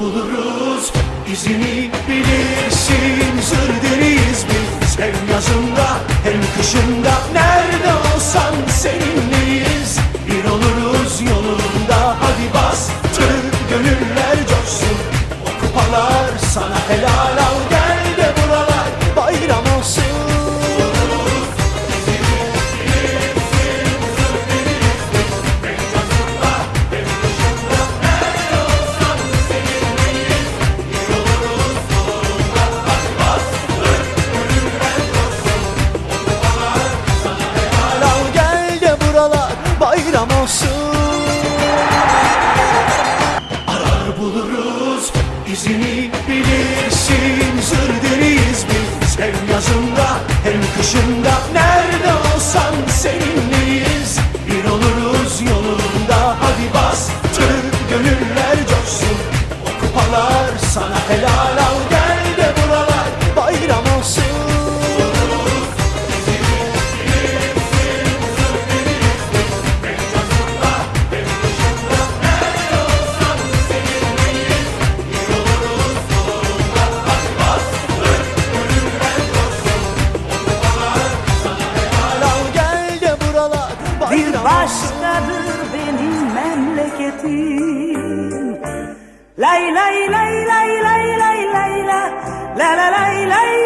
buluruz. İzini bilirsin Zır deriyiz biz. Hem yazında hem kışında Nerede olsan seninleyiz. Bir oluruz yolunda Hadi bastır gönüller coşsun. O kupalar sana helal al Gel izini bilirsin Zır deriyiz biz. Hem yazında hem kışında. Nerede olsan seninleyiz. Bir oluruz yolunda. Hadi bastır gönüller coşsun. O kupalar sana helal başkadır benim memleketim. Lay lay lay lay lay lay lay la La la lay lay